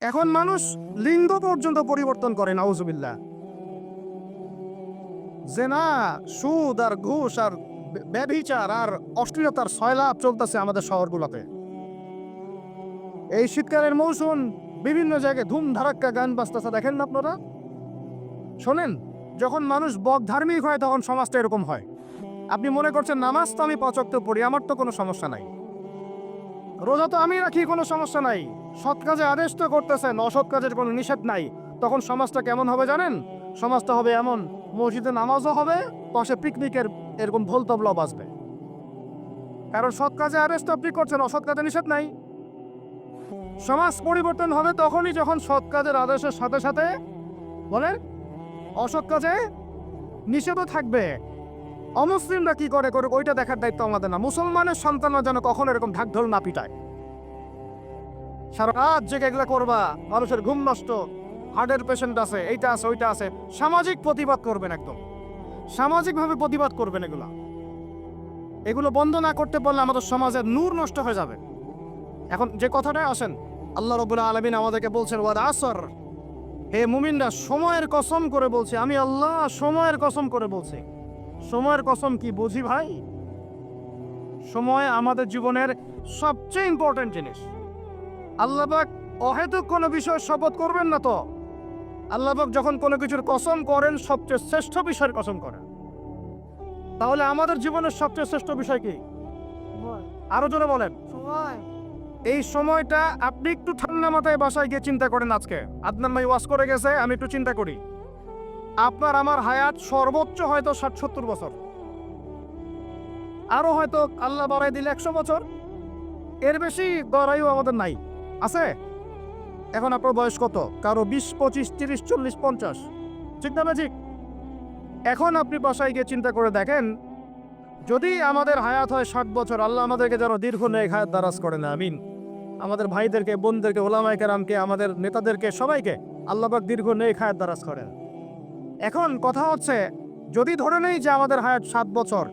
এখন মানুষ লিঙ্গ পর্যন্ত পরিবর্তন করে নাউজুবিল্লা যে না সুদ আর ঘুষ আর বে- ব্যভিচার আর অশ্লীলতার সয়লাভ চলতেছে আমাদের শহরগুলোতে। এই শীতকালের মৌসুম বিভিন্ন জায়গায় ধুম ধারাক্কা গান বাজতেছে, দেখেন না আপনারা? শোনেন, যখন মানুষ বক ধার্মিক হয়, তখন সমাজটা এরকম হয়। আপনি মনে করছেন, নামাজ তো আমি পচক্ত পড়ি, আমার তো কোনো সমস্যা নাই। রোজা তো আমি রাখি, কোনো সমস্যা নাই। সৎ কাজে আদেশ তো করতেছেন, অসৎ কাজের কোনো নিষেধ নাই। তখন সমাজটা কেমন হবে জানেন? সমাজটা হবে এমন, মসজিদে নামাজও হবে, পাশে পিকনিকের এরকম ঢোল তবলাও বাজবে। কারণ সৎ কাজে আদেশ তো আপনি করছেন, অসৎ কাজে নিষেধ নাই। সমাজ পরিবর্তন হবে তখনই যখন সৎ কাজের আদেশের সাথে সাথে, বলেন, অসৎ কাজে নিষেধও থাকবে। অমুসলিমরা কি করে করে ওইটা দেখার দায়িত্ব আমাদের না। মুসলমানের সন্তানরা যেন কখনো এরকম ঢাকঢোল না পিটায়। সারা রাত জেগে এগুলো করবা। মানুষের ঘুম নষ্ট। হার্টের পেশেন্ট আছে, এইটা আছে, ওইটা আছে। সামাজিক প্রতিবাদ করবেন একদম। সামাজিকভাবে প্রতিবাদ করবেন এগুলা। এগুলো বন্ধ না করতে পারলে আমাদের সমাজের নূর নষ্ট হয়ে যাবে। এখন যে কথাটাই আসেন, আল্লাহ রবুল্লাহ আলমিন আমাদেরকে বলছেন ওয়াদ আসর। হে মুমিনরা, সময়ের কসম করে বলছে। আমি আল্লাহ সময়ের কসম করে বলছি। সময়ের কসম কি বুঝি ভাই? সময় আমাদের জীবনের সবচেয়ে ইম্পর্টেন্ট জিনিস। আল্লাহবাক অহেতুক কোনো বিষয় শপথ করবেন না তো। আল্লাহবাক যখন কোনো কিছুর কসম করেন সবচেয়ে শ্রেষ্ঠ বিষয়ের কসম করেন। তাহলে আমাদের জীবনের সবচেয়ে শ্রেষ্ঠ বিষয় কি? আরও জোরে বলেন। এই সময়টা আপনি একটু ঠান্ডা মাথায় বাসায় গিয়ে চিন্তা করেন আজকে। আদনান ভাই ওয়াশ করে গেছে আমি একটু চিন্তা করি। আপনার আমার হায়াত সর্বোচ্চ হয়তো ষাট সত্তর বছর। আরও হয়তো আল্লাহ বাড়াই দিলে একশো বছর। এর বেশি গড়াইও আমাদের নাই। আছে? এখন আপনার বয়স কত? কারও বিশ, পঁচিশ, তিরিশ, চল্লিশ, পঞ্চাশ। ঠিক না, ম্যাজিক? এখন আপনি বাসায় গিয়ে চিন্তা করে দেখেন, যদি আমাদের হায়াত হয় ষাট বছর, আল্লাহ আমাদেরকে যেন দীর্ঘ নেক হায়াত দারাজ করে না আমিন। আমাদের ভাইদেরকে, বোনদেরকে ওলামাই কেরামকে, আমাদের নেতাদেরকে, সবাইকে আল্লাহবাক দীর্ঘ নেক হায়াত দারাজ করেন। এখন কথা হচ্ছে, যদি ধরে নেই যে আমাদের হায়াত সাত বছর,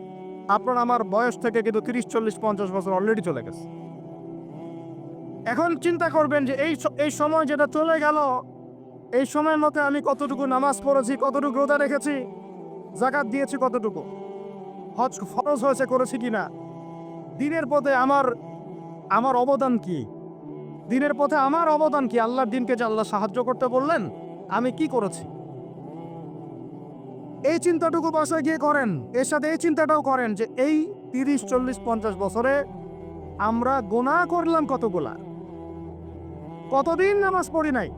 আপনার আমার বয়স থেকে কিন্তু তিরিশ, চল্লিশ, পঞ্চাশ বছর অলরেডি চলে গেছে। এখন চিন্তা করবেন যে এই এই সময় যেটা চলে গেল, এই সময়ের মধ্যে আমি কতটুকু নামাজ পড়েছি, কতটুকু রোজা রেখেছি জাকাত দিয়েছি কতটুকু, হজ ফরজ হয়েছে, করেছি কি না দিনের পথে আমার আমার অবদান কি? দিনের পথে আমার অবদান কি? আল্লাহর দিনকে যে আল্লাহ সাহায্য করতে বললেন, আমি কি করেছি? এই চিন্তাটুকু বাসায় গিয়ে করেন। এর সাথে এই চিন্তাটাও করেন যে এই তিরিশ, চল্লিশ, পঞ্চাশ বছরে আমরা গোনা করলাম কতগুলা? কতদিন নামাজ পড়ি নাই?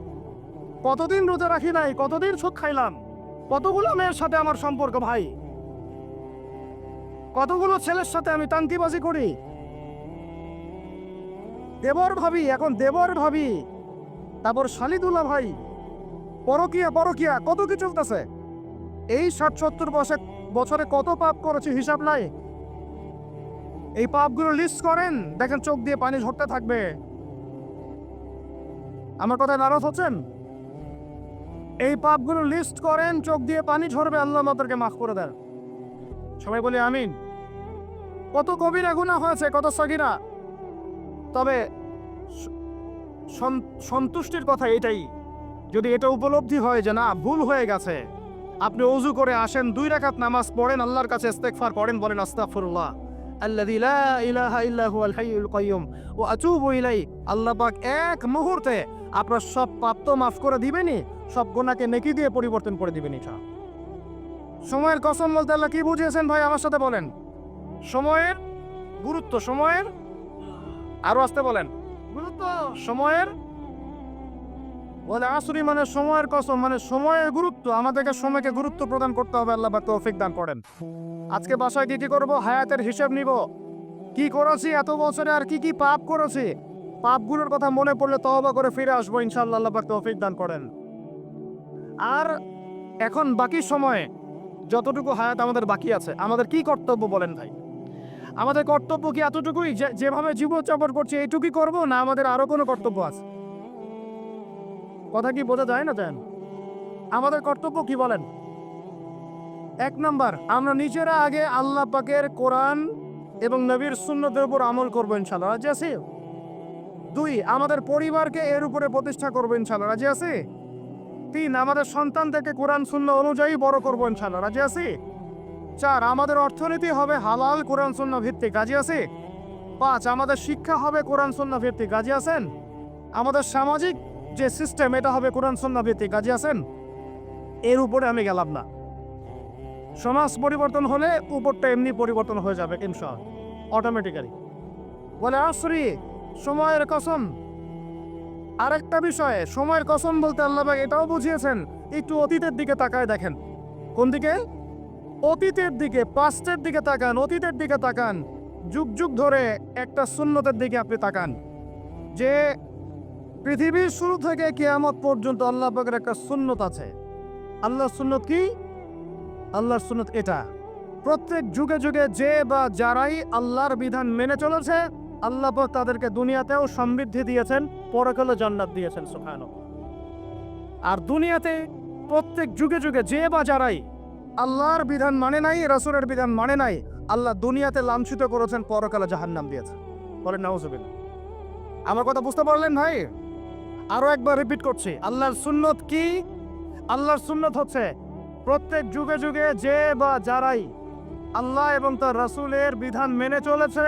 কতদিন রোজা রাখি নাই? কতদিন সুদ খাইলাম? কতগুলো মেয়ের সাথে আমার সম্পর্ক ভাই? কতগুলো ছেলের সাথে আমি তান্তিবাজি করি? দেবর ভাবি, এখন দেবর ভাবি। তারপর শালিদুল্লাহ ভাই, পরকিয়া পরকিয়া, কত কি চলতেছে? এই ষাট সত্তর বছর, বছরে কত পাপ করেছি হিসাব নাই? এই পাপগুলো লিস্ট করেন, দেখেন চোখ দিয়ে পানি ঝরতে থাকবে। আমার কথায় নারাজ হচ্ছেন? এই পাপগুলো লিস্ট করেন, চোখ দিয়ে পানি ঝরবে, আল্লাহ আমাদেরকে মাফ করে দেন। সবাই বলি আমিন। কত কবিরা গুণা হয়েছে, কত সগিরা তবে সন্তুষ্টির কথা এটাই। যদি এটা উপলব্ধি হয় যে না, ভুল হয়ে গেছে, আপনি অজু করে আসেন, দুই রাকাত নামাজ পড়েন, আল্লাহর কাছে ইস্তেগফার করেন, বলেন, আস্তাগফিরুল্লাহ। আল্লাযী লা ইলাহা ইল্লা হুয়াল হাইয়ুল কাইয়্যুম, ওয়া আতুবু আল্লাহ পাক এক মুহূর্তে আপনার সব পাপ তো মাফ করে দিবেনই সব গোনাকে নেকি দিয়ে পরিবর্তন করে দিবেন এটা সময়ের কসম বলতে আল্লাহ কি বুঝিয়েছেন ভাই, আমার সাথে বলেন। সময়ের গুরুত্ব, সময়ের আরও আসতে বলেন। গুরুত্ব, সময়ের বলে আসরি মানে সময়ের কসম মানে সময়ের গুরুত্ব। আমাদেরকে সময়কে গুরুত্ব প্রদান করতে হবে, আল্লাহ বা তৌফিক দান করেন। আজকে বাসায় কি কি করব? হায়াতের হিসেব নিব। কি করেছি? এত বছরে আর কি কি পাপ করেছি? পাপগুলোর কথা মনে পড়লে তওবা করে ফিরে আসব, ইনশাআল্লাহ আল্লাহ তৌফিক দান করেন। আর এখন বাকি সময়ে যতটুকু হায়াত আমাদের বাকি আছে, আমাদের কি কর্তব্য বলেন ভাই? আমাদের কর্তব্য কি এতটুকুই? যেভাবে জীবনযাপন করছি, এইটুকুই করব, না আমাদের আরও কোনো কর্তব্য আছে? কথা কি বোঝা যায় না দেন আমাদের কর্তব্য কি বলেন? এক নাম্বার, আমরা নিজেরা আগে আল্লাহ পাকের কোরআন এবং নবীর সুন্নতের উপর আমল করব ইনশাল্লাহ আছি দুই, আমাদের পরিবারকে এর উপরে প্রতিষ্ঠা করব ইনশাল্লাহ। রাজি আছি? তিন, আমাদের সন্তানদেরকে কোরআন শূন্য অনুযায়ী বড় করব ইনশাল্লাহ। রাজি আছি? চার, আমাদের অর্থনীতি হবে হালাল, কোরআন শূন্য ভিত্তিক। রাজি আছি? পাঁচ, আমাদের শিক্ষা হবে কোরআন শূন্য ভিত্তিক। রাজি আছেন? আমাদের সামাজিক যে সিস্টেম এটা হবে কোরআন শূন্য ভিত্তিক। রাজি আছেন? এর উপরে আমি গেলাম না। সমাজ পরিবর্তন হলে উপরটা এমনি পরিবর্তন হয়ে যাবে ইনশাল অটোমেটিক্যালি বলে আসরি সময়ের কসম। আরেকটা বিষয়ে, সময়ের কসম বলতে আল্লাহ পাক এটাও বুঝিয়েছেন, একটু অতীতের দিকে তাকায় দেখেন। কোন দিকে? অতীতের দিকে পাস্টের দিকে তাকান, অতীতের দিকে তাকান। যুগ যুগ ধরে একটা শূন্যতের দিকে আপনি তাকান। যে পৃথিবীর শুরু থেকে কেয়ামত পর্যন্ত আল্লাহ পাকের একটা সুন্নত আছে। আল্লাহর সুন্নত কি? আল্লাহর সুন্নত এটা। প্রত্যেক যুগে যুগে যে বা যারাই আল্লাহর বিধান মেনে চলেছে আল্লাহ তাদেরকে দুনিয়াতেও সমৃদ্ধি দিয়েছেন, পরকালে জান্নাত দিয়েছেন সুখান আর দুনিয়াতে প্রত্যেক যুগে যুগে যে বা যারাই আল্লাহর বিধান মানে নাই, রাসূলের বিধান মানে নাই, আল্লাহ দুনিয়াতে লাঞ্ছিত করেছেন, পরকালে জাহান্নাম দিয়েছেন। বলেন, নাউজুবিল্লাহ। আমার কথা বুঝতে পারলেন ভাই? আরও একবার রিপিট করছি, আল্লাহর সুন্নত কি? আল্লাহর সুন্নত হচ্ছে প্রত্যেক যুগে যুগে যে বা যারাই আল্লাহ এবং তার রাসূলের বিধান মেনে চলেছে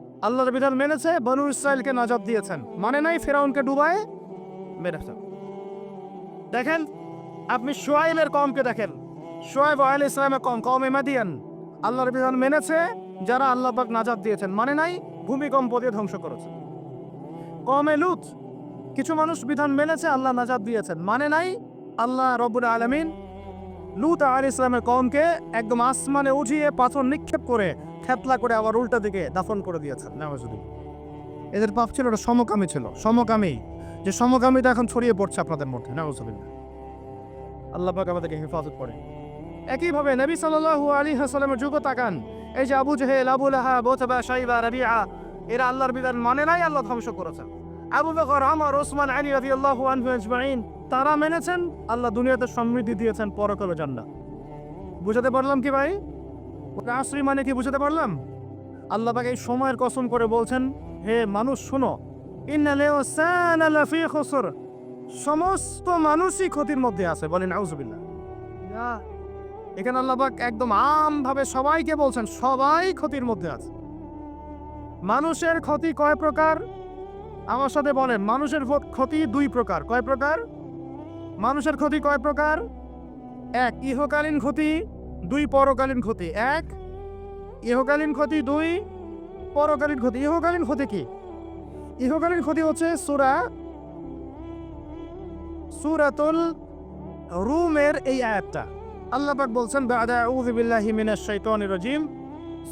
আল্লাহর বিধান মেনেছে, বনু ইসরায়েলকে নাজাদ দিয়েছেন। মানে নাই ফেরাউনকে ডুবায় মেরেছেন দেখেন, আপনি সোয়াইলের কমকে দেখেন। সোয়েব আল ইসলামের কম কম এমাদিয়ান আল্লাহর বিধান মেনেছে, যারা আল্লাহ পাক নাজাদ দিয়েছেন। মানে নাই ভূমিকম্প দিয়ে ধ্বংস করেছে। কমে লুত, কিছু মানুষ বিধান মেনেছে, আল্লাহ নাজাদ দিয়েছেন। মানে নাই আল্লাহ রব্বুল আলমিন লুত আল ইসলামের কমকে একদম আসমানে উঠিয়ে পাথর নিক্ষেপ করে খেতলা করে আবার উল্টা দিকে দাফন করে দিয়েছেন। নামাজুদ্দিন। এদের পাপ ছিল ওটা সমকামী ছিল। সমকামী যে সমকামীটা এখন ছড়িয়ে পড়ছে আপনাদের মধ্যে। নামাজুদ্দিন। আল্লাহ পাক আমাদেরকে হেফাজত করে একইভাবে নবী সাল্লাল্লাহু আলী হাসালামের যুগ তাকান। এই যে আবু জেহেল আবু লাহা বোতবা সাইবা রাবিআ এরা আল্লাহর বিধান মানে নাই আল্লাহ ধ্বংস করেছেন। আবু বকর আমর ওসমান আলী রাদিয়াল্লাহু আনহু আজমাইন তারা মেনেছেন আল্লাহ দুনিয়াতে সমৃদ্ধি দিয়েছেন পরকালে জান্নাত। বুঝাতে পারলাম কি ভাই? আসরি মানে কি বুঝাতে পারলাম? আল্লাহ পাক এই সময়ের কসম করে বলছেন হে মানুষ শোনো। খুসর। সমস্ত মানুষই ক্ষতির মধ্যে আছে বলেন আউজুবিল্লাহ এখানে আল্লাহবাক একদম আমভাবে সবাইকে বলছেন সবাই ক্ষতির মধ্যে আছে। মানুষের ক্ষতি কয় প্রকার? আমার সাথে বলেন মানুষের ক্ষতি দুই প্রকার। কয় প্রকার? মানুষের ক্ষতি কয় প্রকার? এক ইহকালীন ক্ষতি। দুই পরকালীন ক্ষতি, এক ইহকালীন ক্ষতি, দুই পরকালীন ক্ষতি। ইহকালীন ক্ষতি কি? ইহকালীন ক্ষতি হচ্ছে সুরা, সুরাতুল রুমের এই আয়াতটা। আল্লাহ পাক বলছেন, বাদা আউযু বিল্লাহি মিনাশ শাইতানির রাজিম।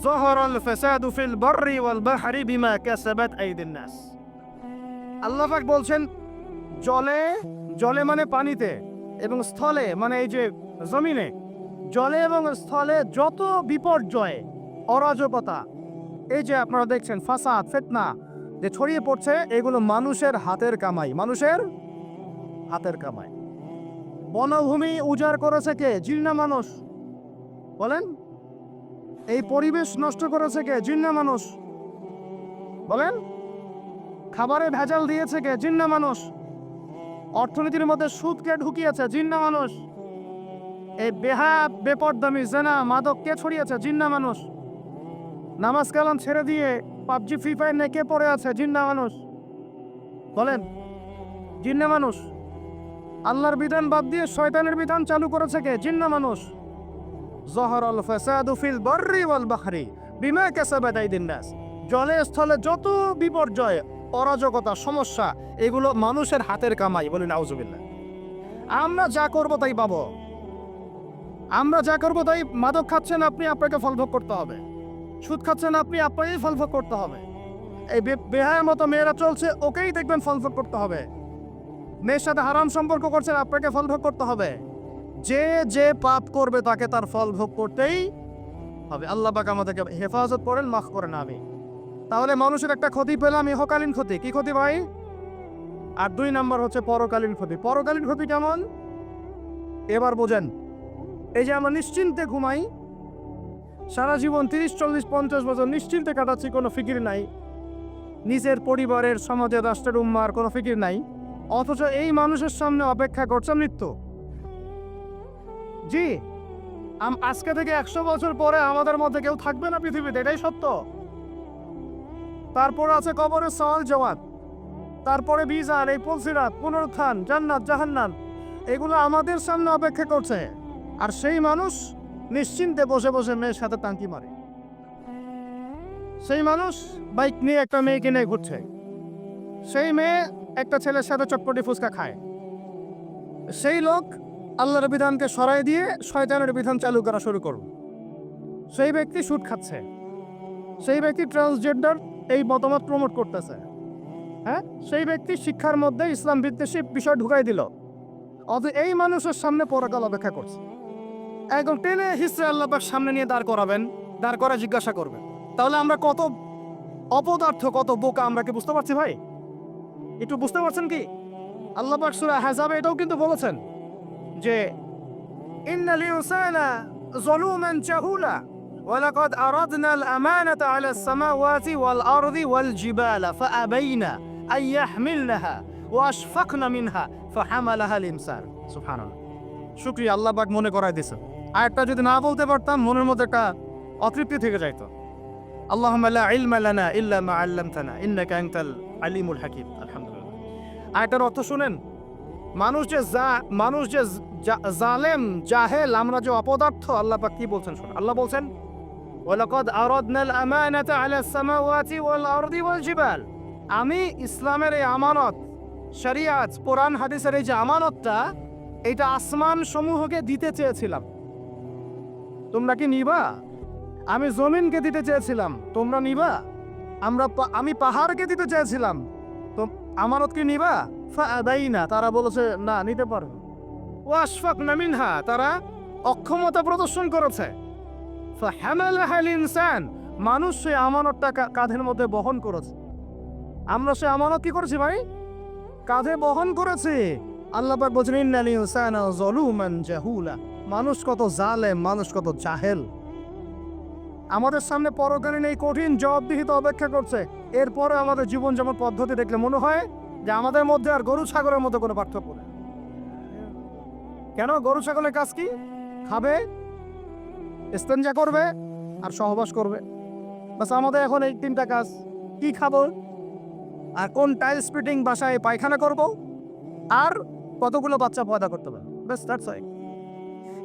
যাহারাল ফাসাদু ফিল বাররি ওয়াল বাহরি বিমা কাসাবাত আইদিন নাস। আল্লাহ পাক বলছেন, জলে জলে মানে পানিতে এবং স্থলে মানে এই যে জমিনে জলে এবং স্থলে যত বিপর্যয়, অরাজকতা, এই যে আপনারা দেখছেন ফাসাদ, ফিতনা, যে ছড়িয়ে পড়ছে, এগুলো মানুষের হাতের কামাই। মানুষের হাতের কামাই। বনভূমি উজাড় করেছে কে? জিন্না মানুষ। বলেন। এই পরিবেশ নষ্ট করেছে কে? জিন্না মানুষ। বলেন। খাবারে ভেজাল দিয়েছে কে? জিন্না মানুষ। অর্থনীতির মধ্যে সুদকে ঢুকিয়েছে জিন্না মানুষ। এই বেহা, বেপরদামি, জেনা, মাদক, কে ছড়িয়েছে? জিন্না মানুষ। নামাজ কালাম ছেড়ে দিয়ে পাবজি, ফ্রি ফায়ার নিয়ে কে পড়ে আছে? জিন্না মানুষ। বলেন, জিন্না মানুষ। আল্লাহর বিধান বাদ দিয়ে শয়তানের বিধান চালু করেছে কে? জিন্না মানুষ। জহরল ফাসাদু ফিল বাররি ওয়াল বাহরি, বিমা কাসাবাত আইদিন নাস। জলে, স্থলে যত বিপর্যয়, অরাজকতা, সমস্যা, এগুলো মানুষের হাতের কামাই বলি নাউজুবিল্লাহ। আমরা যা করব তাই পাবো। আমরা যা করব তাই মাদক খাচ্ছেন আপনি, আপনাকে ফলভোগ করতে হবে। সুদ খাচ্ছেন আপনি, আপনাকেই ফলভোগ করতে হবে। এই বেহায়ের মতো মেয়েরা চলছে, ওকেই দেখবেন ফলভোগ করতে হবে। মেয়ের সাথে হারাম সম্পর্ক করছেন, আপনাকে ফল ভোগ করতে হবে। যে যে পাপ করবে তাকে তার ফল ভোগ করতেই হবে। আল্লাহ পাক আমাদেরকে হেফাজত করেন, মাফ করেন আমি তাহলে মানুষের একটা ক্ষতি পেলাম, ইহকালীন ক্ষতি। কি ক্ষতি ভাই? আর দুই নাম্বার হচ্ছে পরকালীন ক্ষতি। পরকালীন ক্ষতি কেমন? এবার বোঝেন। এই যে আমরা নিশ্চিন্তে ঘুমাই, সারা জীবন তিরিশ, চল্লিশ, পঞ্চাশ বছর নিশ্চিন্তে কাটাচ্ছি, কোনো ফিকির নাই। নিজের পরিবারের সমাজের রাষ্ট্রের, উম্মার কোনো ফিকির নাই। অথচ এই মানুষের সামনে অপেক্ষা করছে মৃত্যু। জি আজকে থেকে একশো বছর পরে আমাদের মধ্যে কেউ থাকবে না পৃথিবীতে, এটাই সত্য। তারপর আছে কবরের সওয়াল জবাব তারপরে বিজার এই পলসিরাত, পুনরুত্থান, জান্নাত জাহান্নান এগুলো আমাদের সামনে অপেক্ষা করছে। আর সেই মানুষ নিশ্চিন্তে বসে বসে মেয়ের সাথে টাঙ্কি মারে। সেই মানুষ বাইক নিয়ে একটা মেয়েকে নিয়ে ঘুরছে। সেই মেয়ে একটা ছেলের সাথে চটপটি ফুচকা খায়। সেই লোক আল্লাহর বিধানকে সরাই দিয়ে শয়তানের বিধান চালু করা শুরু করল। সেই ব্যক্তি সুদ খাচ্ছে। সেই ব্যক্তি ট্রান্সজেন্ডার এই মতামত প্রমোট করতেছে। হ্যাঁ? সেই ব্যক্তি শিক্ষার মধ্যে ইসলাম বিদ্বেষী বিষয় ঢুকাই দিল। অত এই মানুষের সামনে পরকাল অপেক্ষা করছে। একদম টেনে হিসে আল্লাহর সামনে নিয়ে দাঁড় করাবেন দাঁড় করা জিজ্ঞাসা করবেন তাহলে আমরা কত অপদার্থ কত বোকা আমরা কি বুঝতে পারছি ভাই একটু বুঝতে পারছেন কি আল্লাহ পাক সূরা হাজাবে এটাও কিন্তু বলেছেন যে ইন্নাল ইনসানা যালুমান জাহুলা ولقد أردنا الأمانة على السماوات والأرض والجبال فأبين أن يحملنها وأشفقن منها فحملها الإنسان سبحان الله শুক্রিয়া আল্লাহ পাক মনে করাই আর একটা যদি না বলতে পারতাম, মনের মধ্যে একটা অতৃপ্তি থেকে যাইতো। আল্লাহ ইলমালানা ইল্লামা আল্লাম থানা ইন্নাকা আংতাল আলিমুল হাকিম, আলহামদুলিল্লাহ। আয়টার অর্থ শুনেন, মানুষ যে যা মানুষ যে জালেম, জাহেল, আমরা যে অপদার্থ, আল্লাহ পাক কি বলছেন শোন আল্লাহ বলছেন, ওয়ালাকাদ আরাদনাল আমানাতা আলা সামাওয়াতি ওয়াল আরদি ওয়াল জিবাল। আমি ইসলামের এই আমানত, শরিয়াত, কোরআন, হাদিসের এই যে আমানতটা, এটা আসমান সমূহকে দিতে চেয়েছিলাম। তোমরা কি নিবা? আমি জমিনকে দিতে চেয়েছিলাম, তোমরা নিবা? আমরা আমি পাহাড়কে দিতে চেয়েছিলাম, তো আমানত কি নিবা? ফাদাই না, তারা বলেছে, না, নিতে পারবে ও আশফাক নামিনহা তারা অক্ষমতা প্রদর্শন করেছে। ইনসান মানুষ সেই আমানতটা কাঁধের মধ্যে বহন করেছে। আমরা সে আমানত কি করেছি ভাই? কাঁধে বহন করেছি। আল্লাহ বলছেন, ইন্নাল ইনসানা যালুমান জাহুলা। মানুষ কত জালেম, মানুষ কত জাহেল। আমাদের সামনে পরকালীন এই কঠিন, জবাবদিহিত অপেক্ষা করছে। এরপরে আমাদের জীবনযাপন পদ্ধতি দেখলে মনে হয় যে আমাদের মধ্যে আর গরু ছাগলের মধ্যে কোনো পার্থক্য নেই। কেন? গরু ছাগলের কাজ কি? খাবে, স্তেঞ্জা করবে আর সহবাস করবে। বাস আমাদের এখন এই তিনটা কাজ। কি খাব? আর কোন টাইলস ফিটিং বাসায় পায়খানা করব? আর কতগুলো বাচ্চা পয়দা করতে হবে? ব্যাস দ্যাটস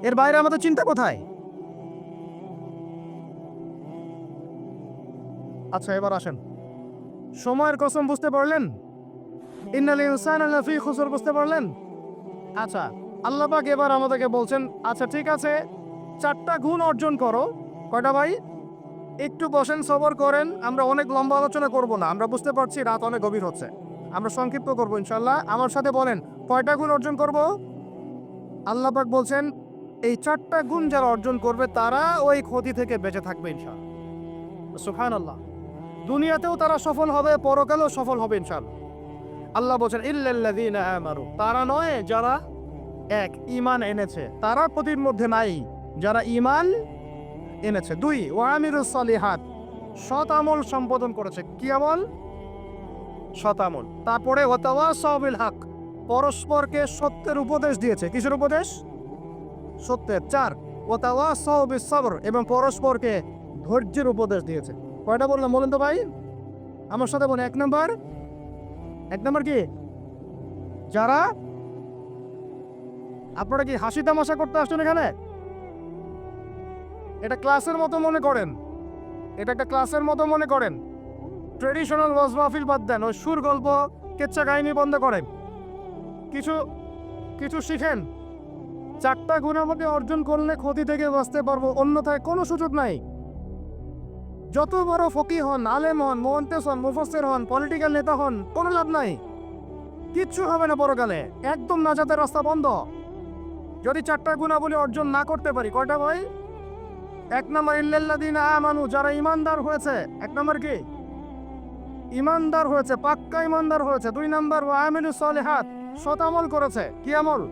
এর বাইরে আমাদের চিন্তা কোথায়? আচ্ছা এবার আসেন। সময়ের কসম বুঝতে পারলেন? ইন্নাল ইনসানা লাফি খুসর বুঝতে পারলেন? আচ্ছা আল্লাপাক এবার আমাদেরকে বলছেন আচ্ছা ঠিক আছে, চারটা গুণ অর্জন করো। কয়টা ভাই? একটু বসেন, সবর করেন, আমরা অনেক লম্বা আলোচনা করব না, আমরা বুঝতে পারছি রাত অনেক গভীর হচ্ছে। আমরা সংক্ষিপ্ত করব ইনশাল্লাহ আমার সাথে বলেন, কয়টা গুণ অর্জন করব? আল্লাপাক বলছেন এই চারটা গুণ যারা অর্জন করবে, তারা ওই ক্ষতি থেকে বেঁচে থাকবে ইনশাল্লাহ সুফান আল্লাহ দুনিয়াতেও তারা সফল হবে, পরকালেও সফল হবে ইনশাল্লাহ আল্লাহ বলছেন, ইল্লাল্লাযীনা তারা নয়, যারা এক, ঈমান এনেছে। তারা ক্ষতির মধ্যে নাই, যারা ঈমান এনেছে। দুই ওয়ামিরুস সালিহাত। সৎ আমল সম্পাদন করেছে। কি আমল? সৎ আমল। তারপরে ওয়াতাওয়াসাউ বিল হক। পরস্পরকে সত্যের উপদেশ দিয়েছে। কিসের উপদেশ? সত্যের চার। ওয়াতাওয়াসাউ বিস সবর এবং পরস্পরকে ধৈর্যের উপদেশ দিয়েছে। কয়টা বললাম বলেন তো ভাই? আমার সাথে বলে এক নম্বর। এক নম্বর কি? যারা আপনারা কি হাসি তামাশা করতে আসছেন এখানে? এটা ক্লাসের মতো মনে করেন। এটা একটা ক্লাসের মতো মনে করেন। ট্রেডিশনাল ওয়াজ মাহফিল বাদ দেন, ওই সুর গল্প কেচ্চা কাহিনী বন্ধ করেন। কিছু কিছু শিখেন। চারটা গুণ আমাকে অর্জন করলে ক্ষতি থেকে বাঁচতে পারব, অন্যথায় কোনো সুযোগ নাই। যত বড় ফকি হন, আলেম হন মোহন্তেস হন মুফসের হন পলিটিক্যাল নেতা হন, কোনো লাভ নাই। কিচ্ছু হবে না পরকালে, একদম নাজাতের রাস্তা বন্ধ। যদি চারটা গুণাবলী অর্জন না করতে পারি, কয়টা ভাই? এক নম্বর ইল্লাল্লাদিন আমানু, যারা ইমানদার হয়েছে। এক নম্বর কি? ইমানদার হয়েছে, পাক্কা ইমানদার হয়েছে। দুই নম্বর ওয়ামিলু সলিহাত, সৎ আমল করেছে। কি আমল?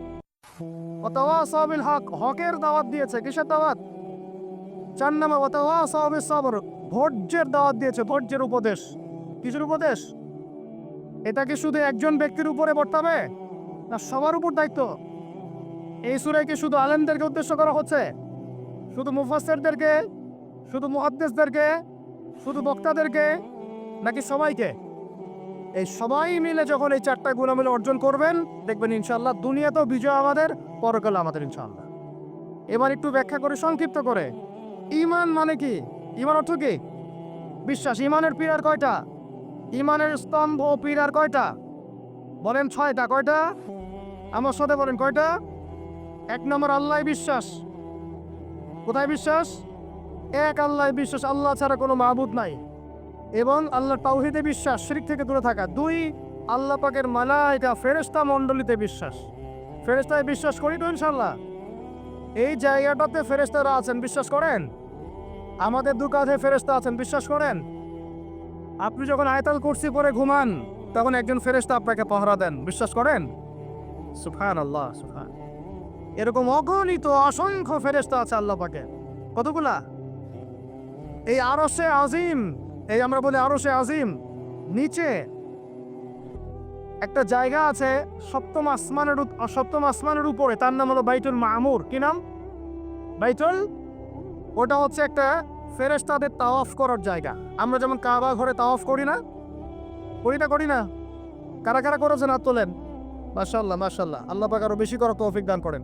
ওয়াতাওয়াসাবিল হক, হকের দাওয়াত দিয়েছে। কিসের দাওয়াত? চার ওয়াতাওয়াসাবিস সবর দাওয়াত দিয়েছে উপদেশ। কিসের উপদেশ? এটা কি শুধু একজন ব্যক্তির উপরে বর্তাবে? না, সবার উপর দায়িত্ব? এই সুরে কি শুধু আলেমদেরকে উদ্দেশ্য করা হচ্ছে? শুধু মুফাসসিরদেরকে? শুধু মুহাদ্দিসদেরকে? শুধু বক্তাদেরকে? নাকি সবাইকে? এই সবাই মিলে যখন এই চারটা গুণামিলে অর্জন করবেন, দেখবেন ইনশাল্লাহ দুনিয়াতেও বিজয় আমাদের, পরকালে আমাদের ইনশাল্লাহ এবার একটু ব্যাখ্যা করে, সংক্ষিপ্ত করে। ইমান মানে কি? ইমান অর্থ কি? বিশ্বাস। ইমানের পিলার কয়টা? ইমানের স্তম্ভ পিলার কয়টা? বলেন ছয়টা। কয়টা? আমার সাথে বলেন কয়টা? এক নম্বর, আল্লাহ বিশ্বাস। কোথায় বিশ্বাস? এক, আল্লাহ বিশ্বাস। আল্লাহ ছাড়া কোনো মাহবুদ নাই। এবং আল্লাহ তাওহিদে বিশ্বাস, শিরিক থেকে দূরে থাকা। দুই, আল্লাহ পাকের মালাইকা ফেরেস্তা মণ্ডলীতে বিশ্বাস। ফেরেস্তায় বিশ্বাস করি তো ইনশাল্লাহ এই জায়গাটাতে ফেরেস্তারা আছেন, বিশ্বাস করেন? আমাদের দু কাঁধে ফেরেস্তা আছেন, বিশ্বাস করেন? আপনি যখন আয়তাল কুরসি পরে ঘুমান, তখন একজন ফেরেস্তা আপনাকে পহরা দেন, বিশ্বাস করেন? সুফান আল্লাহ সুফান এরকম অগণিত, অসংখ্য ফেরেস্তা আছে আল্লাহ পাকে কতগুলা? এই আরশে আজিম এই আমরা বলি আরও সে আজিম। নিচে একটা জায়গা আছে সপ্তম আসমানের সপ্তম আসমানের উপরে, তার নাম হলো বাইতুল মামুর। কি নাম? বাইতুল? ওটা হচ্ছে একটা ফেরেশতাদের তাওয়াফ করার জায়গা। আমরা যেমন কাবা ঘরে তাওয়াফ করি না করি না করি না। কারা কারা করেছেন হাত তোলেন? মাশাল্লাহ মাশাল্লাহ আল্লাহ পাক আরও বেশি করার তৌফিক দান করেন।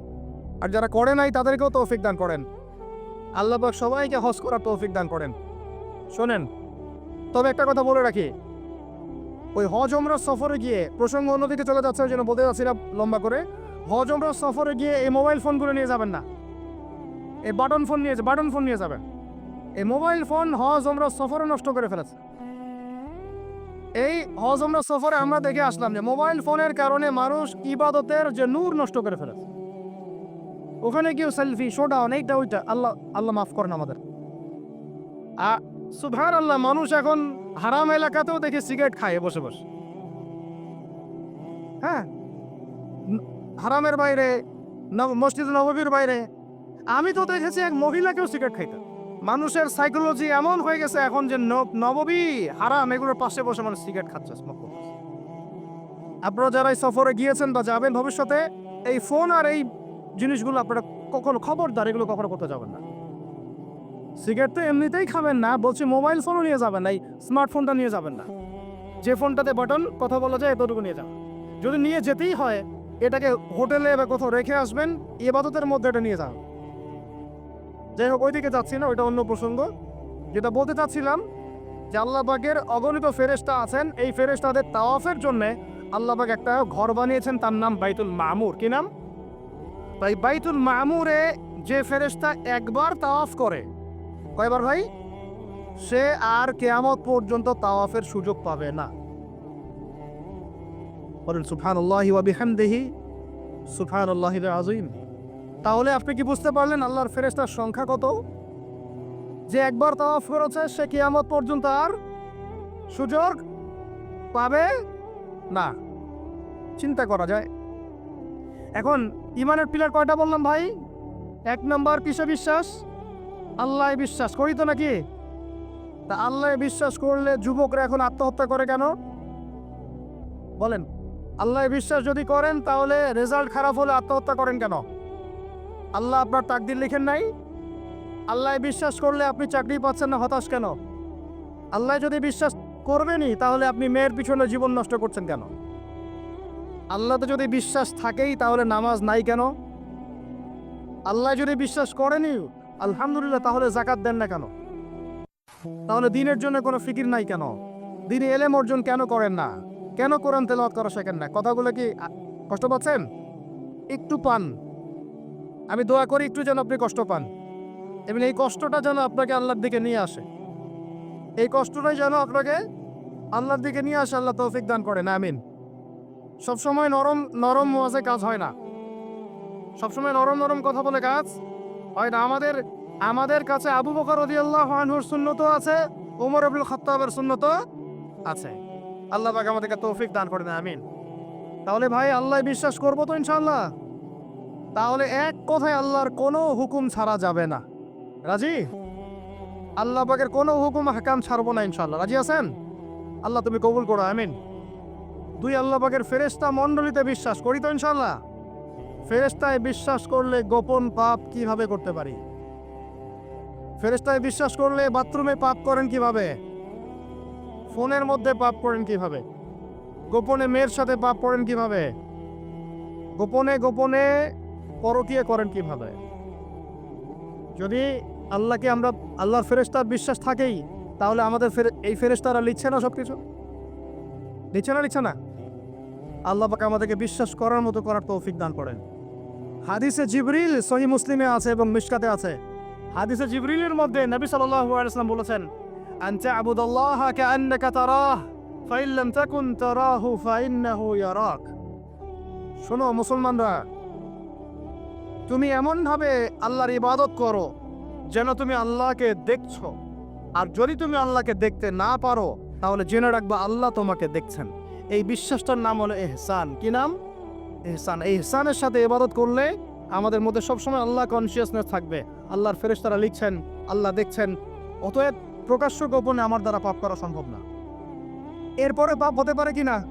আর যারা করে নাই, তাদেরকেও তৌফিক দান করেন। আল্লাহ পাক সবাইকে হজ করার তৌফিক দান করেন। শোনেন তবে একটা কথা বলে রাখি। ওই হজ ওমরা সফরে গিয়ে প্রসঙ্গ অন্যদিকে চলে যাচ্ছে জন্য বলতে যাচ্ছিলাম লম্বা করে। হজ ওমরা সফরে গিয়ে এই মোবাইল ফোনগুলো নিয়ে যাবেন না। এই বাটন ফোন নিয়ে, বাটন ফোন নিয়ে যাবেন। এই মোবাইল ফোন হজ ওমরা সফরে নষ্ট করে ফেলেছে। এই হজ সফরে আমরা দেখে আসলাম যে মোবাইল ফোনের কারণে মানুষ ইবাদতের যে নূর নষ্ট করে ফেলেছে। ওখানে কেউ সেলফি, শোডাউন, এইটা, ওইটা, আল্লাহ আল্লাহ মাফ করেন আমাদের। আ সুভান আল্লাহ মানুষ এখন হারাম এলাকাতেও দেখে সিগারেট খায় বসে বসে। হ্যাঁ? হারামের বাইরে মসজিদ নববীর বাইরে, আমি তো দেখেছি এক মহিলাকেও সিগারেট খাইতে। মানুষের সাইকোলজি এমন হয়ে গেছে এখন যে নব- নববী, হারাম, এগুলোর পাশে বসে মানুষ সিগারেট খাচ্ছে আপনারা যারা সফরে গিয়েছেন বা যাবেন ভবিষ্যতে, এই ফোন আর এই জিনিসগুলো আপনারা কখনো খবরদার, এগুলো কখনো করতে যাবেন না। সিগারেট তো এমনিতেই খাবেন না, বলছি মোবাইল ফোনও নিয়ে যাবেন না, এই স্মার্টফোনটা নিয়ে যাবেন না। যে ফোনটাতে বাটন কথা বলা যায় এতটুকু নিয়ে যাবেন যদি নিয়ে যেতেই হয়, এটাকে হোটেলে বা কোথাও রেখে আসবেন এবাদতের মধ্যে এটা নিয়ে যান। যাই হোক, ওইদিকে যাচ্ছি না, ওইটা অন্য প্রসঙ্গ। যেটা বলতে চাচ্ছিলাম, যে আল্লাহবাগের অগণিত ফেরেস্তা আছেন, এই ফেরেস্তাদের তাওয়াফের জন্য আল্লাহবাগ একটা ঘর বানিয়েছেন, তার নাম বাইতুল মামুর। কি নাম? তাই বাইতুল মামুরে যে ফেরেস্তা একবার তাওয়াফ করে কয়বার ভাই? সে আর কেয়ামত পর্যন্ত তাওয়াফের সুযোগ পাবে না। বলেন, সুবহানাল্লাহি ওয়া বিহামদিহি সুবহানাল্লাহিল আযীম। তাহলে আপনি কি বুঝতে পারলেন আল্লাহর ফেরেশতার সংখ্যা কত? যে একবার তাওয়াফ করেছে, সে কিয়ামত পর্যন্ত আর সুযোগ পাবে না। চিন্তা করা যায়। এখন, ইমানের পিলার কয়টা বললাম ভাই? এক নম্বর, কিসে বিশ্বাস? আল্লাহ বিশ্বাস, করি তো নাকি? তা আল্লাহ বিশ্বাস করলে যুবকরা এখন আত্মহত্যা করে কেন? বলেন, আল্লাহ বিশ্বাস যদি করেন, তাহলে রেজাল্ট খারাপ হলে আত্মহত্যা করেন কেন? আল্লাহ আপনার তাকদির লিখেন নাই? আল্লাহ বিশ্বাস করলে আপনি চাকরি পাচ্ছেন না, হতাশ কেন? আল্লাহ যদি বিশ্বাস করবেনই, তাহলে আপনি মেয়ের পিছনে জীবন নষ্ট করছেন কেন? আল্লাহতে যদি বিশ্বাস থাকেই, তাহলে নামাজ নাই কেন? আল্লাহ যদি বিশ্বাস করেনি আলহামদুলিল্লাহ, তাহলে জাকাত দেন না কেন? তাহলে দিনের জন্য কোনো ফিকির নাই কেন? দিনে এলেম অর্জন কেন করেন না? কেন কোরআন তেলাওয়াত করা শেখেন না? কথাগুলো কি কষ্ট পাচ্ছেন? একটু পান। আমি দোয়া করি একটু যেন আপনি কষ্ট পান। এবং এই কষ্টটা যেন আপনাকে আল্লাহর দিকে নিয়ে আসে। এই কষ্টটাই যেন আপনাকে আল্লাহর দিকে নিয়ে আসে, আল্লাহ তৌফিক দান করেন, আমিন। সবসময় নরম নরম ওয়াজে কাজ হয় না। সবসময় নরম নরম কথা বলে কাজ হয় না, আমাদের আমাদের কাছে আবু বকর রদিয়াল্লাহু আনহুর সুন্নত আছে ওমর আবুল খাত্তাবের সুন্নত আছে। আল্লাহ পাক আমাদেরকে তৌফিক দান করে করেন আমিন। তাহলে ভাই, আল্লাহ বিশ্বাস করব তো ইনশাল্লাহ তাহলে এক কথায় আল্লাহর কোনো হুকুম ছাড়া যাবে না। রাজি? আল্লাহ পাকের কোনো হুকুম, হাকাম ছাড়বো না ইনশাল্লাহ রাজি আছেন? আল্লাহ তুমি কবুল করো, আমিন। দুই আল্লাহ পাকের ফেরেস্তা মণ্ডলীতে বিশ্বাস করি তো ইনশাআল্লাহ? ফেরেস্তায় বিশ্বাস করলে গোপন পাপ কীভাবে করতে পারি? ফেরেস্তায় বিশ্বাস করলে বাথরুমে পাপ করেন কীভাবে? ফোনের মধ্যে পাপ করেন কীভাবে? গোপনে মেয়ের সাথে পাপ করেন কীভাবে? গোপনে গোপনে পরকীয় করেন কীভাবে? যদি আল্লাহকে আমরা, আল্লাহর ফেরেস্তার বিশ্বাস থাকেই, তাহলে আমাদের এই ফেরেস্তারা লিখছে না সব কিছু লিখছে না লিখছে না? আল্লাহ পাকে আমাদেরকে বিশ্বাস করার মতো করার তৌফিক দান করেন। হাদিসে জিবরিল সহি মুসলিমে আছে এবং মিশকাতে আছে। হাদিসে জিবরিলের মধ্যে নবী সাল্লাল্লাহু আলাইহি বলেছেন, আনতা আবুদাল্লাহ কাআন্নাকা তারাহ, ফাইন লাম তাকুন তারাহু ফাইন্নাহু ইয়ারাক। শোনো মুসলমানরা, তুমি এমন ভাবে আল্লাহর ইবাদত করো যেন তুমি আল্লাহকে দেখছ। আর যদি তুমি আল্লাহকে দেখতে না পারো, তাহলে জেনে রাখবা আল্লাহ তোমাকে দেখছেন। এই বিশ্বাসটার নাম হলো এহসান। কি নাম? এহসান, এই এহসানের সাথে ইবাদত করলে আমাদের মধ্যে সবসময় আল্লাহ কনসিয়াসনেস থাকবে। আল্লাহর ফেরেশতারা লিখছেন, আল্লাহ দেখছেন। অতএব প্রকাশ্য গোপনে আমার দ্বারা পাপ করা সম্ভব না। এরপরে পাপ হতে পারে কি না?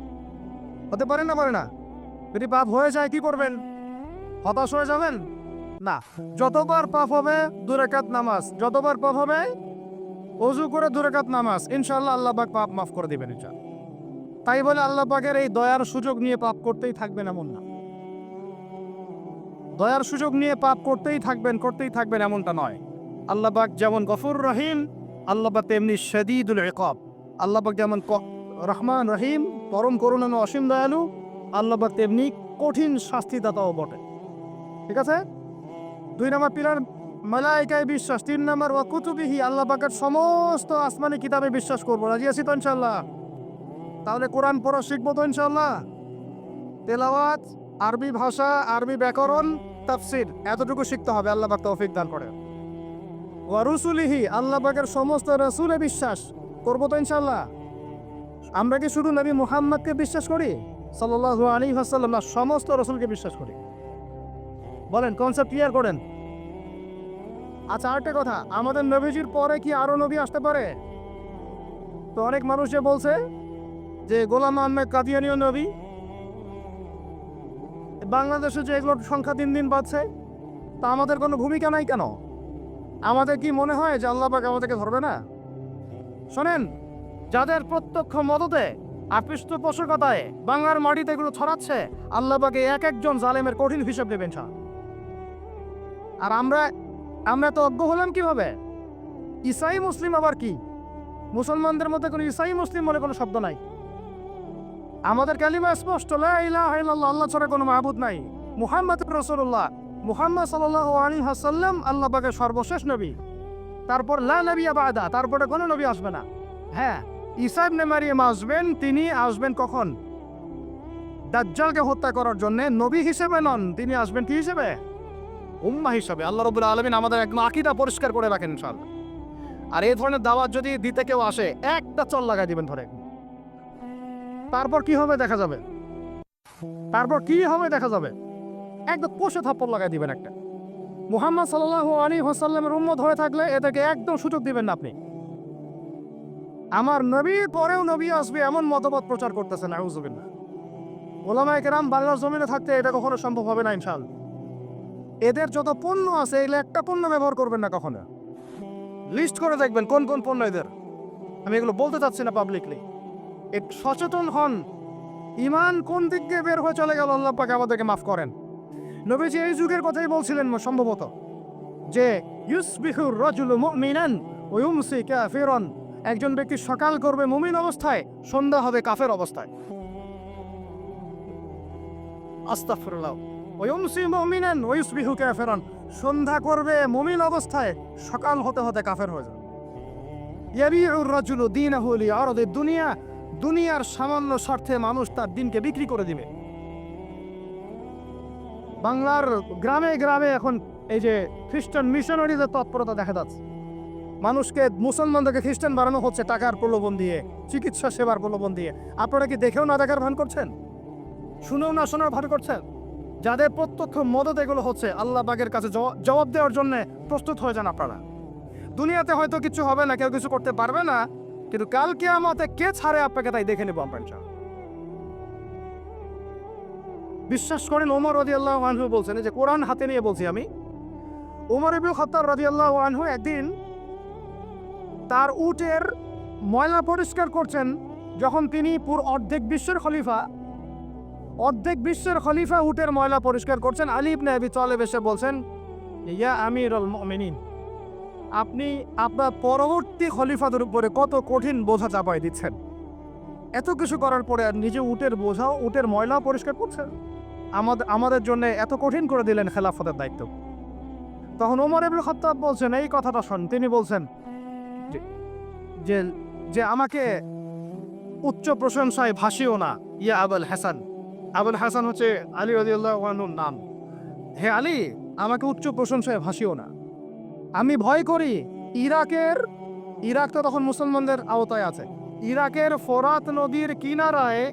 হতে পারে না পারে না। যদি পাপ হয়ে যায় কি করবেন? হতাশ হয়ে যাবেন? না। যতবার পাপ হবে, দুরাকাত নামাজ। যতবার পাপ হবে, অজু করে দুরাকাত নামাজ। ইনশাল্লাহ আল্লাহ পাপ মাফ করে দিবেন, ইনশাআল্লাহ। তাই বলে আল্লাহ পাকের এই দয়ার সুযোগ নিয়ে পাপ করতেই থাকবেন এমন না। দয়ার সুযোগ নিয়ে পাপ করতেই থাকবেন করতেই থাকবেন এমনটা নয়। আল্লাহ পাক যেমন গফুর রহিম, আল্লাহ পাক তেমনি শদীদুল ইকাব। আল্লাহ পাক যেমন রহমান রহিম, পরম করুণানো অসীম দয়ালু, আল্লাহ পাক তেমনি কঠিন শাস্তিদাতাও বটে। ঠিক আছে? দুই নম্বর পিলার, মালাইকায় বিশ্বাস। তিন নম্বর, ওয়া কুতুবিহি, আল্লাহ পাকের সমস্ত আসমানি কিতাবে বিশ্বাস করব। রাজি আছি তো ইনশাল্লাহ তাহলে কোরআন পড়া শিখব তো ইনশাল্লাহ তেলাওয়াত, আরবি ভাষা, আরবি ব্যাকরণ, তাফসির, এতটুকু শিখতে হবে, আল্লাহ পাক তৌফিক দান করে ওয়া রুসুলিহি, আল্লাহ পাকের সমস্ত রাসূলে বিশ্বাস, করব তো ইনশাল্লাহ আমরা কি শুধু নবী মুহাম্মদকে বিশ্বাস করি? সাল্লাল্লাহু আলাইহি ওয়াসাল্লাম, না, সমস্ত রসুলকে বিশ্বাস করি। বলেন কনসেপ্ট ক্লিয়ার করেন। আচ্ছা আরেকটা কথা, আমাদের নবীজির পরে কি আরও নবী আসতে পারে? তো অনেক মানুষ যে বলছে যে গোলাম আহমেদ কাদিয়ানীয় নবী, বাংলাদেশে যে এগুলোর সংখ্যা দিন দিন বাড়ছে, তা আমাদের কোনো ভূমিকা নাই কেন? আমাদের কি মনে হয় যে আল্লাহ পাক আমাদেরকে ধরবে না? শোনেন, যাদের প্রত্যক্ষ মদতে আর পৃষ্ঠপোষকতায় বাংলার মাটিতে এগুলো ছড়াচ্ছে, আল্লাহ পাকে এক একজন জালেমের কঠিন হিসাব দেবেন সা আর আমরা আমরা তো অজ্ঞ হলাম কীভাবে? ইসাই মুসলিম আবার কি? মুসলমানদের মধ্যে কোনো ইসাই মুসলিম বলে কোনো শব্দ নাই। আমাদের কালিমা স্পষ্ট আল্লাহ ছাড়া কোনো মাহবুদ নাই। মুহাম্মদ রাসূলুল্লাহ, মুহাম্মদ সাল্লাল্লাহু আলাইহি ওয়াসাল্লাম, আল্লাহ পাকের সর্বশেষ নবী। তারপর, লা নবী বাদা তারপরে কোনো নবী আসবে না। হ্যাঁ ঈসা ইবনে মারিয়াম আসবেন, তিনি আসবেন কখন? দাজ্জালকে হত্যা করার জন্য নবী হিসেবে নন, তিনি আসবেন কি হিসেবে? উম্মা হিসাবে। আল্লাহ রবুল আলমিন আমাদের একদম আকিদা পরিষ্কার করে রাখেন, ইনশাআল্লাহ। আর এই ধরনের দাওয়াত যদি দিতে কেউ আসে, একটা চল লাগাই দিবেন ধরে। তারপর কি হবে দেখা যাবে? তারপর কি হবে দেখা যাবে? একদম কষে থাপ্পড় লাগাই দিবেন একটা। মুহাম্মদ সাল্লাল্লাহু আলাইহি ওয়াসাল্লামের উম্মত হয়ে থাকলে এটাকে একদম সুযোগ দিবেন না আপনি। আমার নবীর পরেও নবী আসবে এমন মতবাদ প্রচার করতেছেন আউযুবিল্লাহ ওলামায়ে কেরাম বাংলার জমিনে থাকতে এটা কখনো সম্ভব হবে না, ইনশাআল্লাহ। এদের যত পণ্য আছে এগুলো একটা পণ্য ব্যবহার করবেন না কখনো। লিস্ট করে দেখবেন কোন কোন পণ্য এদের। আমি এগুলো বলতে চাচ্ছি না পাবলিকলি একটু সচেতন হন। ইমান কোন দিক দিয়ে বের হয়ে চলে গেল, আল্লাহ পাক আমাদেরকে মাফ করেন। নবীজি এই যুগের কথাই বলছিলেন সম্ভবত যে ইউসবিহুর রাজুলু মুমিনান ওয়া ইউমসি কাফিরান। একজন ব্যক্তি সকাল করবে মুমিন অবস্থায়, সন্ধ্যা হবে কাফের অবস্থায়। আস্তাগফিরুল্লাহ। ওয়ুমসি মুমিনান ওয়ুসবিহু কাফিরান। সন্ধ্যা করবে মুমিন অবস্থায়, সকাল হতে হতে কাফের হয়ে যাবে। ইয়াবিউর রাজুলু দীনাহু লিআরদি দুনিয়া দুনিয়ার সামান্য স্বার্থে মানুষ তার দিনকে বিক্রি করে দিবে। বাংলার গ্রামে গ্রামে এখন এই যে খ্রিস্টান মিশনারিদের তৎপরতা দেখা যাচ্ছে, মানুষকে মুসলমানদেরকে খ্রিস্টান বানানো হচ্ছে টাকার প্রলোভন দিয়ে, চিকিৎসা সেবার প্রলোভন দিয়ে। আপনারা কি দেখেও না দেখার ভান করছেন? শুনেও না শোনার ভান করছেন? যাদের প্রত্যক্ষ মদত এগুলো হচ্ছে আল্লাহ বাগের কাছে জবাব দেওয়ার জন্য প্রস্তুত হয়ে যান আপনারা। দুনিয়াতে হয়তো কিছু হবে না, কেউ কিছু করতে পারবে না কিন্তু কালকে আমাতে কে ছাড়ে আপনাকে তাই দেখে নেব আমরা। বিশ্বাস করেন, ওমর রদি আল্লাহ আনহু বলছেন যে কোরআন হাতে নিয়ে বলছি আমি, ওমর ইবুল খত্তার রদি আল্লাহ আনহু একদিন তার উটের ময়লা পরিষ্কার করছেন, যখন তিনি পুর অর্ধেক বিশ্বের খলিফা, অর্ধেক বিশ্বের খলিফা উটের ময়লা পরিষ্কার করছেন আলী ইবনে আবি তালেব এসে বলছেন, ইয়া আমিরুল মুমিনিন আপনি আপনার পরবর্তী খলিফাদের উপরে কত কঠিন বোঝা চাপাই দিচ্ছেন? এত কিছু করার পরে আর নিজে উটের বোঝাও উটের ময়লা পরিষ্কার করছেন? আমাদের আমাদের জন্য এত কঠিন করে দিলেন খেলাফতের দায়িত্ব। তখন ওমর ইবনে খাত্তাব বলছেন, এই কথাটা শোন। তিনি বলছেন, যে- যে আমাকে উচ্চ প্রশংসায় ভাসিও না, ইয়া আবুল হাসান। আবুল হাসান হচ্ছে আলী রদিউল্লাহর নাম। হে আলী, আমাকে উচ্চ প্রশংসায় ভাসিও না। আমি ভয় করি। ইরাকের ইরাক তো তখন মুসলমানদের আওতায় আছে। ইরাকের ফোরাত নদীর কিনারায়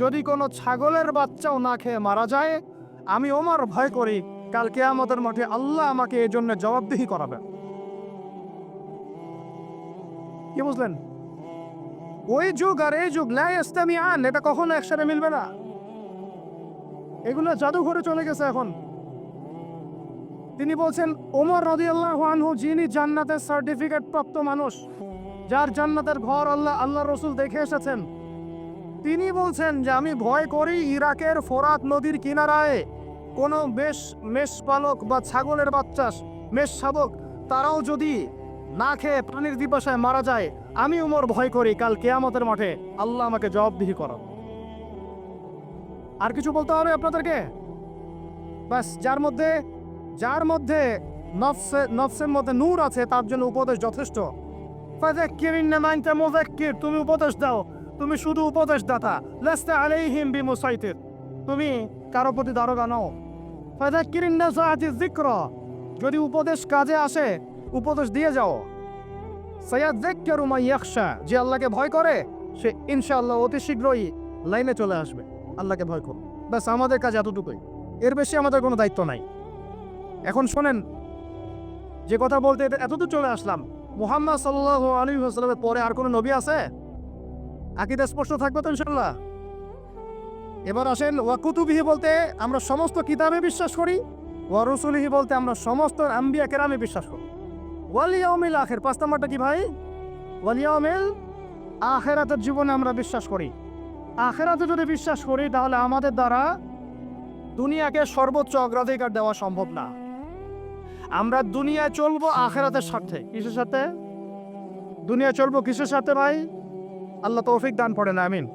যদি কোনো ছাগলের বাচ্চাও না খেয়ে মারা যায়, আমি ওমর ভয় করি। কাল কেয়ামতের মাঠে আল্লাহ আমাকে এই জন্য জবাবদিহি করাবে কি বুঝলেন? ওই যুগ আর এই যুগ লাই ইসলামী আন এটা কখনো একসাথে মিলবে না। এগুলো জাদুঘরে চলে গেছে এখন। তিনি বলছেন, ওমর রদিয়াল্লাহ আনহু, যিনি জান্নাতের সার্টিফিকেট প্রাপ্ত মানুষ, যার জান্নাতের ঘর আল্লাহ আল্লাহ রসুল দেখে এসেছেন, তিনি বলছেন যে আমি ভয় করি ইরাকের ফোরাত নদীর কিনারায় কোনো বেশ মেষপালক বা ছাগলের বাচ্চা, মেষ শাবক, তারাও যদি না খেয়ে প্রাণীর দিবাসায় মারা যায়, আমি উমর ভয় করি, কাল কেয়ামতের মাঠে আল্লাহ আমাকে জবাবদিহি করো আর কিছু বলতে হবে আপনাদেরকে? বাস যার মধ্যে যার মধ্যে নফসে, নফসের মধ্যে নূর আছে, তার জন্য উপদেশ যথেষ্ট। তুমি উপদেশ দাও। তুমি শুধু উপদেশ দাতা লাস্তা আলাইহিম বিমুসাইতির। তুমি কারও প্রতি দারোগা নও। ফাযাক্কির ইন্নাসাআতি যিকর। যদি উপদেশ কাজে আসে, উপদেশ দিয়ে যাও। সায়াযাক্কারু মান ইয়াখশা। যে আল্লাহকে ভয় করে, সে ইনশাআল্লাহ অতি শীঘ্রই লাইনে চলে আসবে। আল্লাহকে ভয় করো। ব্যাস, আমাদের কাজ এতটুকুই। এর বেশি আমাদের কোনো দায়িত্ব নাই। এখন শোনেন, যে কথা বলতে এতদূর চলে আসলাম। মুহাম্মদ সাল্লাহ আলী আসলামের পরে আর কোনো নবী আছে? আকিদা স্পষ্ট থাকবে তো ইনশাল্লাহ এবার আসেন ওয়াকুতুবিহি বলতে আমরা সমস্ত কিতাবে বিশ্বাস করি, ওয়া রসুলিহি বলতে আমরা সমস্ত আম্বিয়া কেরামে বিশ্বাস করি। ওয়ালিয়াউমিল আখের, পাঁচ নাম্বারটা কি ভাই? ওয়ালিয়াউমিল আখেরাতের জীবনে আমরা বিশ্বাস করি। আখেরাতে যদি বিশ্বাস করি, তাহলে আমাদের দ্বারা দুনিয়াকে সর্বোচ্চ অগ্রাধিকার দেওয়া সম্ভব না। আমরা দুনিয়া চলবো আখেরাতের সাথে কিসের সাথে? দুনিয়া চলবো কিসের সাথে ভাই? আল্লাহ তৌফিক দান পড়ে না আমিন।